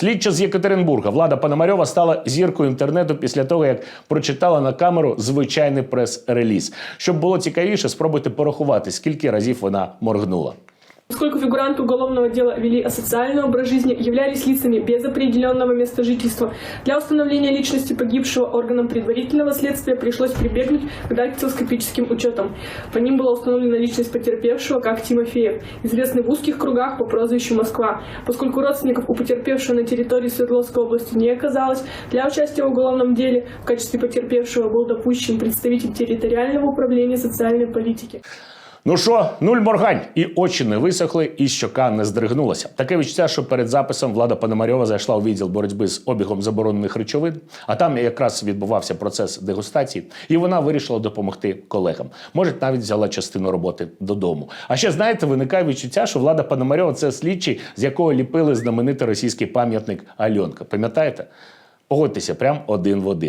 Слідча з Єкатеринбурга Влада Пономарьова стала зіркою інтернету після того, як прочитала на камеру звичайний прес-реліз. Щоб було цікавіше, спробуйте порахувати, скільки разів вона моргнула. Поскольку фигуранты уголовного дела вели асоциальный образ жизни, являлись лицами без определенного места жительства, для установления личности погибшего органам предварительного следствия пришлось прибегнуть к дактилоскопическим учетам. По ним была установлена личность потерпевшего как Тимофеев, известный в узких кругах по прозвищу Москва. Поскольку родственников у потерпевшего на территории Свердловской области не оказалось, для участия в уголовном деле в качестве потерпевшего был допущен представитель территориального управления социальной политики. Ну що, нуль моргань, і очі не висохли, і щока не здригнулася. Таке відчуття, що перед записом влада Пономарьова зайшла у відділ боротьби з обігом заборонених речовин, а там якраз відбувався процес дегустації, і вона вирішила допомогти колегам. Може, навіть взяла частину роботи додому. А ще знаєте, виникає відчуття, що влада Пономарьова це слідчий, з якого ліпили знаменитий російський пам'ятник Альонка. Пам'ятаєте? Погодьтеся, прям один в один.